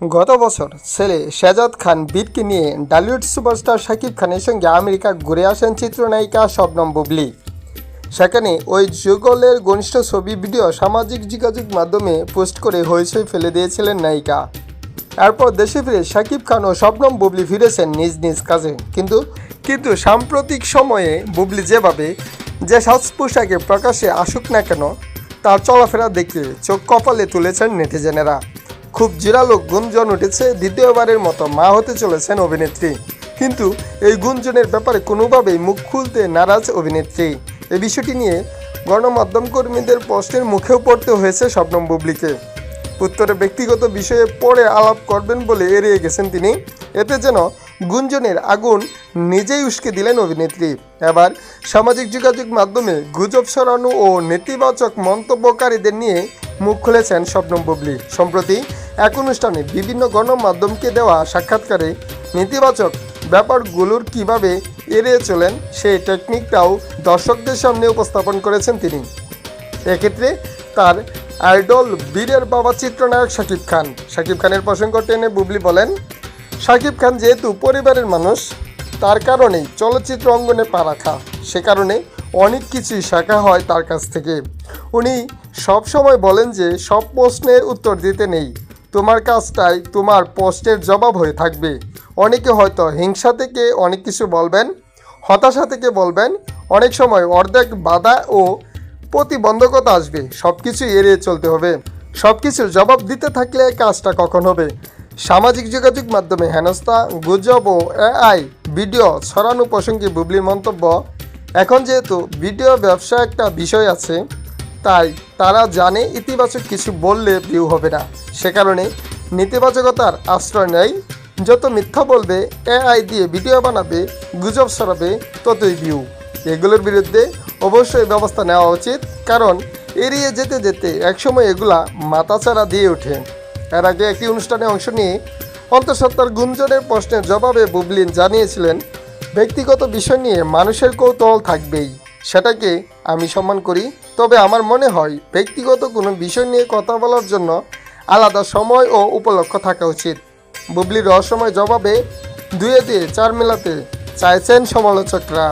গত বছর ছেলে শেজাদ খান বীরকে নিয়ে ডালিউড সুপারস্টার শাকিব খানের সঙ্গে আমেরিকা ঘুরে আসেন চিত্রনায়িকা শবনম বুবলি। সেখানে ওই যুগলের ঘনিষ্ঠ ছবি, ভিডিও, সামাজিক যোগাযোগ মাধ্যমে পোস্ট করে হইচই ফেলে দিয়েছিলেন নায়িকা। এরপর দেশে ফিরে শাকিব খান ও শবনম বুবলি ফিরেছেন নিজ নিজ কাজে। কিন্তু কিন্তু সাম্প্রতিক সময়ে বুবলি যেভাবে যে সাজ পোশাকে প্রকাশে আসুক না কেন, তার চলাফেরা দেখে চোখ কপালে তুলেছেন নেটিজেনেরা। খুব জোরালো গুঞ্জন উঠেছে দ্বিতীয়বারের মতো মা হতে চলেছেন অভিনেত্রী। কিন্তু এই গুঞ্জনের ব্যাপারে কোনোভাবেই মুখ খুলতে নারাজ অভিনেত্রী। এই বিষয়টি নিয়ে গণমাধ্যম কর্মীদের প্রশ্নের মুখেও পড়তে হয়েছে শবনম বুবলিকে। উত্তরে ব্যক্তিগত বিষয়ে পরে আলাপ করবেন বলে এড়িয়ে গেছেন তিনি। এতে যেন গুঞ্জনের আগুন নিজেই উস্কে দিলেন অভিনেত্রী। এবার সামাজিক যোগাযোগ মাধ্যমে গুজব ছড়ানো ও নেতিবাচক মন্তব্যকারীদের নিয়ে মুখ খুলেছেন শবনম বুবলি। সম্প্রতি এক অনুষ্ঠানে বিভিন্ন গণমাধ্যমকে দেওয়া সাক্ষাৎকারে নেতিবাচক ব্যাপারগুলোর কীভাবে এড়িয়ে চলেন, সেই টেকনিকটাও দর্শকদের সামনে উপস্থাপন করেছেন তিনি। এক্ষেত্রে তার আইডল বীরের বাবা চিত্রনায়ক শাকিব খান। শাকিব খানের প্রসঙ্গ টেনে বুবলি বলেন, শাকিব খান যেহেতু পরিবারের মানুষ, তার কারণেই চলচ্চিত্র অঙ্গনে পা রাখা। সে কারণে অনেক কিছুই শেখা হয় তার কাছ থেকে। উনি সব সময় বলেন যে, সব প্রশ্নের উত্তর দিতে নেই। তোমার কাজটাই তোমার পোস্টের জবাব হয়ে থাকবে। অনেকে হয়তো হিংসা থেকে অনেক কিছু বলবেন, হতাশা থেকে বলবেন, অনেক সময় অর্ধেক বাধা ও প্রতিবন্ধকতা আসবে সব কিছু এড়িয়ে চলতে হবে। সব কিছুর জবাব দিতে থাকলে কাজটা কখন হবে? সামাজিক যোগাযোগ মাধ্যমে হেনস্থা, গুজব ও এআই ভিডিও ছড়ানো প্রসঙ্গে বুবলির মন্তব্য, এখন যেহেতু ভিডিও ব্যবসা একটা বিষয় আছে তাই তারা জানে ইতিবাচক কিছু বললে ভিউ হবে না। সে কারণে নেতিবাচকতার আশ্রয় নেয়। যত মিথ্যা বলবে, এআই দিয়ে ভিডিও বানাবে, গুজব সরাবে ততই ভিউ এগুলোর বিরুদ্ধে অবশ্যই ব্যবস্থা নেওয়া উচিত, কারণ এড়িয়ে যেতে যেতে একসময় এগুলা মাথাচাড়া দিয়ে ওঠে। এর আগে একটি অনুষ্ঠানে অংশ নিয়ে অন্তঃসত্ত্বার গুঞ্জনের প্রশ্নের জবাবে বুবলিন জানিয়েছিলেন, ব্যক্তিগত বিষয় নিয়ে মানুষের কৌতূহল থাকবেই। সেটাকে আমি সম্মান করি, তবে আমার মনে হয় ব্যক্তিগত কোনো বিষয় নিয়ে কথা বলার জন্য আলাদা সময় ও উপলক্ষ থাকা উচিত। বুবলির রহস্যময় জবাবে দুয়ে দিয়ে চার মেলাতে চাইছেন সমালোচকরা।